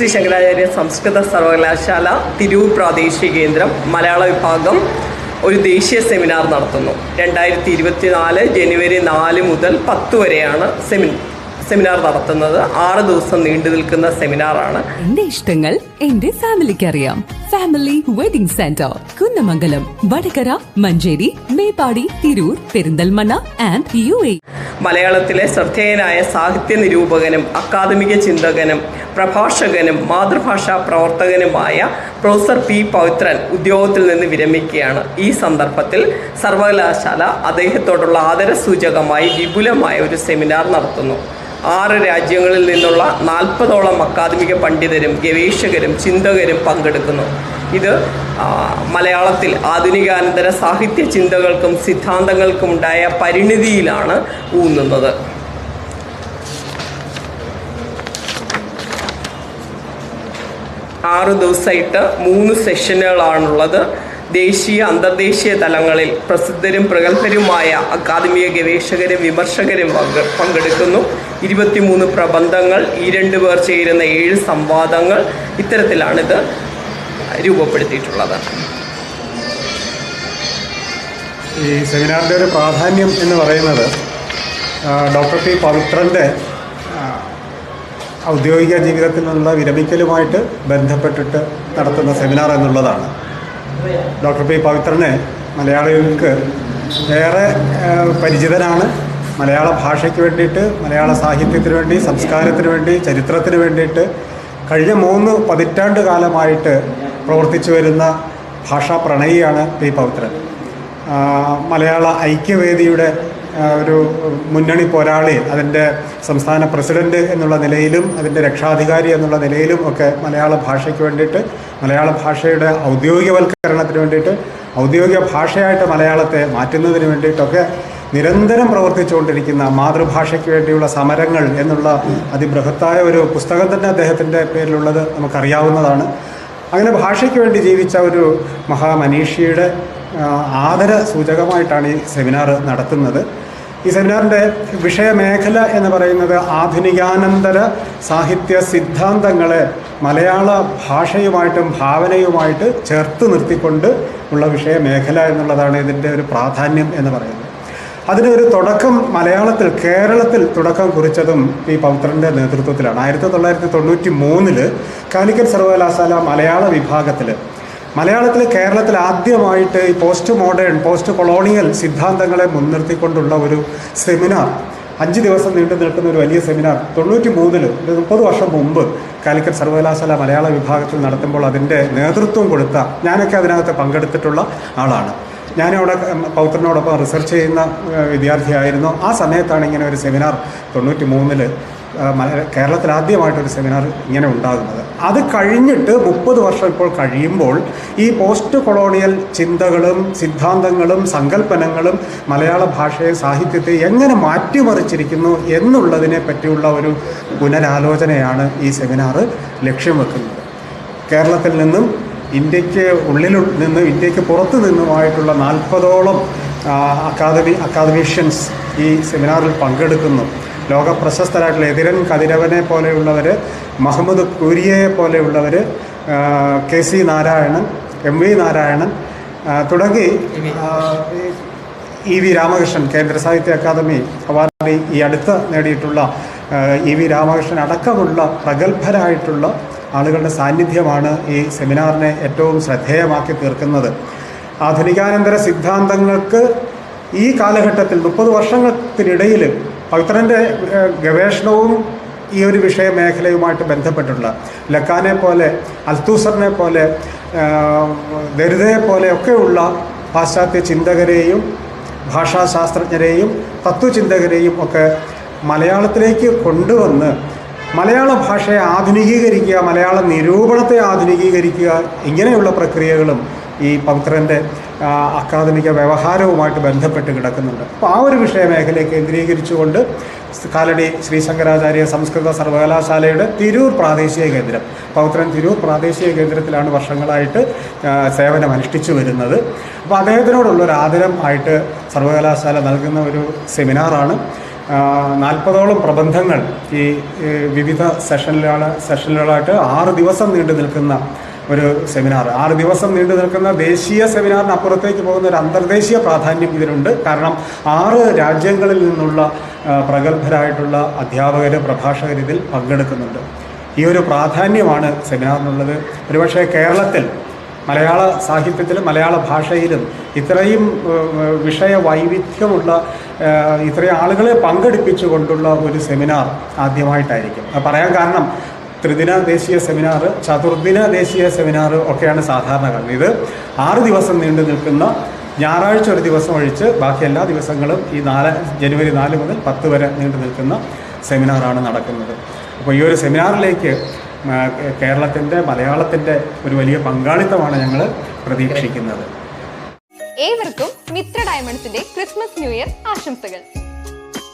ശ്രീ ശങ്കരാചാര്യ സംസ്കൃത സർവകലാശാല തിരൂർ പ്രാദേശിക കേന്ദ്രം മലയാള വിഭാഗം ഒരു ദേശീയ സെമിനാർ നടത്തുന്നു. രണ്ടായിരത്തി ഇരുപത്തിനാല് ജനുവരി നാല് മുതൽ പത്ത് വരെയാണ് സെമി സെമിനാർ നടത്തുന്നത്. ആറ് ദിവസം നീണ്ടു നിൽക്കുന്ന സെമിനാറാണ്. എന്റെ ഇഷ്ടങ്ങൾ എന്റെ ഫാമിലിക്ക് അറിയാം family wedding centre Kunnamangalam Vadakara Manjeri Meppadi Tirur Perinthalmanna and U A. മലയാളത്തിലെ ശ്രദ്ധേയനായ സാഹിത്യ നിരൂപകനും അക്കാദമിക ചിന്തകനും പ്രഭാഷകനും മാതൃഭാഷാ പ്രവർത്തകനുമായ പ്രൊഫസർ പി പവിത്രൻ ഉദ്യോഗത്തിൽ നിന്ന് വിരമിക്കുകയാണ്. ഈ സന്ദർഭത്തിൽ സർവകലാശാല അദ്ദേഹത്തോടുള്ള ആദരസൂചകമായി വിപുലമായ ഒരു സെമിനാർ നടത്തുന്നു. ആറ് രാജ്യങ്ങളിൽ നിന്നുള്ള നാൽപ്പതോളം അക്കാദമിക പണ്ഡിതരും ഗവേഷകരും ചിന്തകരും പങ്കെടുക്കുന്നു. ഇത് മലയാളത്തിൽ ആധുനികാനന്തര സാഹിത്യ ചിന്തകൾക്കും സിദ്ധാന്തങ്ങൾക്കും ഉണ്ടായ പരിണിതിയിലാണ് ഊന്നുന്നത്. ആറ് ദിവസമായിട്ട് മൂന്ന് സെഷനുകളാണുള്ളത് ദേശീയ അന്തർദേശീയ തലങ്ങളിൽ പ്രസിദ്ധരും പ്രഗത്ഭരുമായ അക്കാദമിക ഗവേഷകരും വിമർശകരും പങ്കെടുക്കുന്നു. ഇരുപത്തിമൂന്ന് പ്രബന്ധങ്ങൾ ഈ രണ്ട് പേർ ചേരുന്ന ഏഴ് സംവാദങ്ങൾ ഇത്തരത്തിലാണിത് രൂപപ്പെടുത്തിയിട്ടുള്ളത്. ഈ സെമിനാറിന്റെ ഒരു പ്രാധാന്യം എന്ന് പറയുന്നത് ഡോക്ടർ പി പവിത്രന്റെ ഔദ്യോഗിക ജീവിതത്തിൽ നിന്നുള്ള വിരമിക്കലുമായിട്ട് ബന്ധപ്പെട്ടിട്ട് നടത്തുന്ന സെമിനാർ എന്നുള്ളതാണ്. ഡോക്ടർ പി പവിത്രനെ മലയാളികൾക്ക് ഏറെ പരിചിതനാണ്. മലയാള ഭാഷയ്ക്ക് വേണ്ടിയിട്ട് മലയാള സാഹിത്യത്തിന് വേണ്ടി സംസ്കാരത്തിന് വേണ്ടി ചരിത്രത്തിന് വേണ്ടിയിട്ട് കഴിഞ്ഞ മൂന്ന് പതിറ്റാണ്ട് കാലമായിട്ട് പ്രവർത്തിച്ചു വരുന്ന ഭാഷാ പ്രണയിയാണ് പി പവിത്രൻ. മലയാള ഐക്യവേദിയുടെ ഒരു മുന്നണി പോരാളി അതിന്റെ സംസ്ഥാന പ്രസിഡന്റ് എന്നുള്ള നിലയിലും അതിന്റെ രക്ഷാധികാരി എന്നുള്ള നിലയിലും ഒക്കെ മലയാള ഭാഷയ്ക്ക് വേണ്ടിയിട്ട് മലയാള ഭാഷയുടെ ഔദ്യോഗികവൽക്കരണത്തിന് വേണ്ടിയിട്ട് ഔദ്യോഗിക ഭാഷയായിട്ട് മലയാളത്തെ മാറ്റുന്നതിന് വേണ്ടിയിട്ടൊക്കെ നിരന്തരം പ്രവർത്തിച്ചുകൊണ്ടിരിക്കുന്ന മാതൃഭാഷയ്ക്ക് വേണ്ടിയുള്ള സമരങ്ങൾ എന്നുള്ള അതിബൃഹത്തായ ഒരു പുസ്തകം തന്നെ അദ്ദേഹത്തിന്റെ പേരിലുള്ളത് നമുക്കറിയാവുന്നതാണ്. അങ്ങനെ ഭാഷയ്ക്ക് വേണ്ടി ജീവിച്ച ഒരു മഹാമനീഷിയുടെ ആദര സൂചകമായിട്ടാണ് ഈ സെമിനാർ നടത്തുന്നത്. ഈ സെമിനാറിന്റെ വിഷയമേഖല എന്ന് പറയുന്നത് ആധുനികാനന്തര സാഹിത്യ സിദ്ധാന്തങ്ങളെ മലയാള ഭാഷയുമായിട്ടും ഭാവനയുമായിട്ട് ചേർത്ത് നിർത്തിക്കൊണ്ട് ഉള്ള വിഷയമേഖല എന്നുള്ളതാണ് ഇതിന്റെ ഒരു പ്രാധാന്യം എന്ന് പറയുന്നത്. ഒരു തുടക്കം മലയാളത്തിൽ കേരളത്തിൽ തുടക്കം കുറിച്ചതും ഈ പൗത്രന്റെ നേതൃത്വത്തിലാണ്. ആയിരത്തി തൊള്ളായിരത്തി തൊണ്ണൂറ്റി മൂന്നിൽ കാലിക്കറ്റ് സർവകലാശാല മലയാള വിഭാഗത്തിൽ മലയാളത്തിൽ കേരളത്തിൽ ആദ്യമായിട്ട് ഈ പോസ്റ്റ് മോഡേൺ പോസ്റ്റ് കൊളോണിയൽ സിദ്ധാന്തങ്ങളെ മുൻനിർത്തിക്കൊണ്ടുള്ള ഒരു സെമിനാർ അഞ്ച് ദിവസം നീണ്ടു നിൽക്കുന്ന ഒരു വലിയ സെമിനാർ തൊണ്ണൂറ്റി മൂന്നിൽ ഒരു മുപ്പത് വർഷം മുമ്പ് കാലിക്കറ്റ് സർവകലാശാല മലയാള വിഭാഗത്തിൽ നടത്തുമ്പോൾ അതിന്റെ നേതൃത്വം കൊടുത്ത ഞാനൊക്കെ അതിനകത്ത് പങ്കെടുത്തിട്ടുള്ള ആളാണ്. ഞാനവിടെ പൗത്രനോടൊപ്പം റിസർച്ച് ചെയ്യുന്ന വിദ്യാർത്ഥിയായിരുന്നു. ആ സമയത്താണ് ഇങ്ങനെ ഒരു സെമിനാർ തൊണ്ണൂറ്റി മൂന്നിൽ കേരളത്തിൽ ആദ്യമായിട്ടൊരു സെമിനാർ ഇങ്ങനെ ഉണ്ടാകുന്നത്. അത് കഴിഞ്ഞിട്ട് മുപ്പത് വർഷം ഇപ്പോൾ കഴിയുമ്പോൾ ഈ പോസ്റ്റ് കൊളോണിയൽ ചിന്തകളും സിദ്ധാന്തങ്ങളും സങ്കല്പനങ്ങളും മലയാള ഭാഷയെ സാഹിത്യത്തെ എങ്ങനെ മാറ്റിമറിച്ചിരിക്കുന്നു എന്നുള്ളതിനെ പറ്റിയുള്ള ഒരു പുനരാലോചനയാണ് ഈ സെമിനാർ ലക്ഷ്യം വെക്കുന്നത്. കേരളത്തിൽ നിന്നും ഇന്ത്യയ്ക്ക് ഉള്ളിൽ നിന്നും ഇന്ത്യയ്ക്ക് പുറത്തു നിന്നുമായിട്ടുള്ള നാൽപ്പതോളം അക്കാദമി അക്കാദമീഷ്യൻസ് ഈ സെമിനാറിൽ പങ്കെടുക്കുന്നു. ലോക പ്രശസ്തരായിട്ടുള്ള എതിരൻ കതിരവനെ പോലെയുള്ളവർ മുഹമ്മദ് കുരിയയെ പോലെയുള്ളവർ K C Narayanan M V Narayanan തുടങ്ങി ഇ വി രാമകൃഷ്ണൻ കേന്ദ്ര സാഹിത്യ അക്കാദമി അവാർഡ് ഈ അടുത്ത് നേടിയിട്ടുള്ള ഇ വി രാമകൃഷ്ണൻ അടക്കമുള്ള പ്രഗത്ഭരായിട്ടുള്ള ആളുകളുടെ സാന്നിധ്യമാണ് ഈ സെമിനാറിനെ ഏറ്റവും ശ്രദ്ധേയമാക്കി തീർക്കുന്നത്. ആധുനികാനന്തര സിദ്ധാന്തങ്ങൾക്ക് ഈ കാലഘട്ടത്തിൽ മുപ്പത് വർഷത്തിനിടയിൽ പവിത്രന്റെ ഗവേഷണവും ഈ ഒരു വിഷയ മേഖലയുമായിട്ട് ബന്ധപ്പെട്ടുള്ള ലക്കാനെ പോലെ അൽത്തൂസറിനെ പോലെ ദരിതയെ പോലെയൊക്കെയുള്ള പാശ്ചാത്യ ചിന്തകരെയും ഭാഷാശാസ്ത്രജ്ഞരെയും തത്വചിന്തകരെയും ഒക്കെ മലയാളത്തിലേക്ക് കൊണ്ടുവന്ന് മലയാള ഭാഷയെ ആധുനികീകരിക്കുക മലയാള നിരൂപണത്തെ ആധുനികീകരിക്കുക ഇങ്ങനെയുള്ള പ്രക്രിയകളും ഈ പവിത്രന്റെ അക്കാദമിക വ്യവഹാരവുമായിട്ട് ബന്ധപ്പെട്ട് കിടക്കുന്നുണ്ട്. അപ്പോൾ ആ ഒരു വിഷയമേഖലയെ കേന്ദ്രീകരിച്ചുകൊണ്ട് കാലടി ശ്രീ ശങ്കരാചാര്യ സംസ്കൃത സർവകലാശാലയുടെ തിരൂർ പ്രാദേശിക കേന്ദ്രം പൗത്രൻ തിരൂർ പ്രാദേശിക കേന്ദ്രത്തിലാണ് വർഷങ്ങളായിട്ട് സേവനം അനുഷ്ഠിച്ചു വരുന്നത്. അപ്പോൾ അദ്ദേഹത്തിനോടുള്ള ഒരു ആദരം ആയിട്ട് സർവകലാശാല നൽകുന്ന ഒരു സെമിനാറാണ്. നാൽപ്പതോളം പ്രബന്ധങ്ങൾ ഈ വിവിധ സെഷനിലാണ് സെഷനുകളായിട്ട് ആറ് ദിവസം നീണ്ടു നിൽക്കുന്ന ഒരു സെമിനാർ ആറ് ദിവസം നീണ്ടു നിൽക്കുന്ന ദേശീയ സെമിനാറിന് അപ്പുറത്തേക്ക് പോകുന്ന ഒരു അന്തർദേശീയ പ്രാധാന്യം ഇതിനുണ്ട്. കാരണം ആറ് രാജ്യങ്ങളിൽ നിന്നുള്ള പ്രഗത്ഭരായിട്ടുള്ള അധ്യാപകർ പ്രഭാഷകർ ഇതിൽ പങ്കെടുക്കുന്നുണ്ട്. ഈ ഒരു പ്രാധാന്യമാണ് സെമിനാറിനുള്ളത് ഒരുപക്ഷെ കേരളത്തിൽ മലയാള സാഹിത്യത്തിലും മലയാള ഭാഷയിലും ഇത്രയും വിഷയ വൈവിധ്യമുള്ള ഇത്രയും ആളുകളെ പങ്കെടുപ്പിച്ചുകൊണ്ടുള്ള ഒരു സെമിനാർ ആദ്യമായിട്ടായിരിക്കും. പറയാൻ കാരണം ത്രിദിന ദേശീയ സെമിനാർ ചതുർദിന ദേശീയ സെമിനാർ ഒക്കെയാണ് സാധാരണ കാരണം ഇത് ആറ് ദിവസം നീണ്ടു നിൽക്കുന്ന ഞായറാഴ്ച ഒരു ദിവസം ഒഴിച്ച് ബാക്കി എല്ലാ ദിവസങ്ങളും ഈ നാല് ജനുവരി നാല് മുതൽ പത്ത് വരെ നീണ്ടു നിൽക്കുന്ന സെമിനാറാണ് നടക്കുന്നത്. അപ്പോൾ ഈ ഒരു സെമിനാറിലേക്ക് കേരളത്തിന്റെ മലയാളത്തിന്റെ ഒരു വലിയ പങ്കാളിത്തമാണ് ഞങ്ങൾ പ്രതീക്ഷിക്കുന്നത്. ഏവർക്കും മിത്ര ഡയമണ്ട്സിന്റെ ക്രിസ്മസ് ന്യൂ ഇയർ ആശംസകൾ.